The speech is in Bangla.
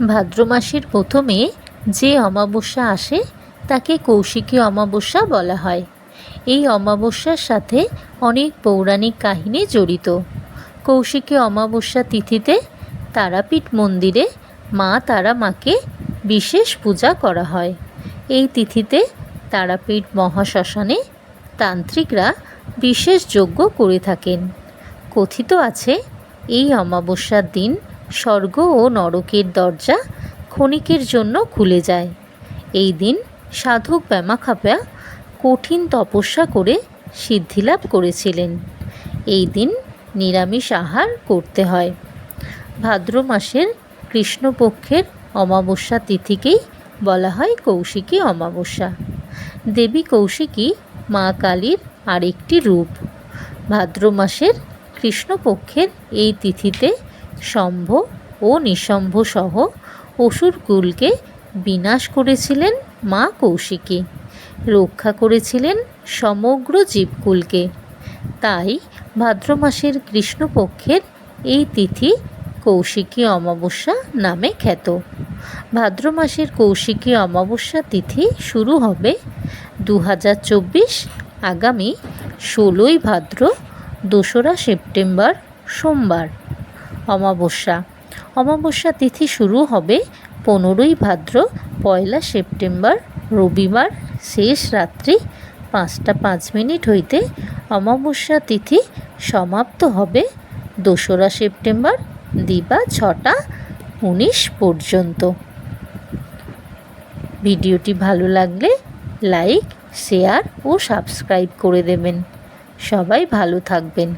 ভাদ্র মাসের প্রথমে যে অমাবস্যা আসে, তাকে কৌশিকী অমাবস্যা বলা হয়। এই অমাবস্যার সাথে অনেক পৌরাণিক কাহিনী জড়িত। কৌশিকী অমাবস্যা তিথিতে তারাপীঠ মন্দিরে মা তারা মাকে বিশেষ পূজা করা হয়। এই তিথিতে তারাপীঠ মহাশ্মশানে তান্ত্রিকরা বিশেষ যজ্ঞ করে থাকেন। কথিত আছে, এই অমাবস্যার দিন স্বর্গ ও নরকের দরজা ক্ষণিকের জন্য খুলে যায়। এই দিন সাধক ব্যামাখাপা কঠিন তপস্যা করে সিদ্ধিলাভ করেছিলেন। এই দিন নিরামিষ আহার করতে হয়। ভাদ্র মাসের কৃষ্ণপক্ষের অমাবস্যা তিথিকেই বলা হয় কৌশিকী অমাবস্যা। দেবী কৌশিকী মা কালীর আরেকটি রূপ। ভাদ্র মাসের কৃষ্ণপক্ষের এই তিথিতে শম্ভ ও নিশম্ভ সহ অসুরকুলকে বিনাশ করেছিলেন মা কৌশিকী। রক্ষা করেছিলেন সমগ্র জীবকুলকে তাই ভাদ্র মাসের কৃষ্ণপক্ষের এই তিথি কৌশিকী অমাবস্যা নামে খ্যাত। ভাদ্র মাসের কৌশিকী অমাবস্যা তিথি শুরু হবে দু হাজার চব্বিশ আগামী ষোলোই ভাদ্র দোসরা সেপ্টেম্বর সোমবার। অমাবস্যা। অমাবস্যা তিথি শুরু হবে পনেরোই ভাদ্র, পয়লা সেপ্টেম্বর, রবিবার, শেষ রাত্রি পাঁচটা পাঁচ মিনিট হইতে অমাবস্যা তিথি সমাপ্ত হবে দোসরা সেপ্টেম্বর, দিবা ছটা উনিশ পর্যন্ত। ভিডিওটি ভালো লাগলে লাইক, শেয়ার ও সাবস্ক্রাইব করে দেবেন। সবাই ভালো থাকবেন।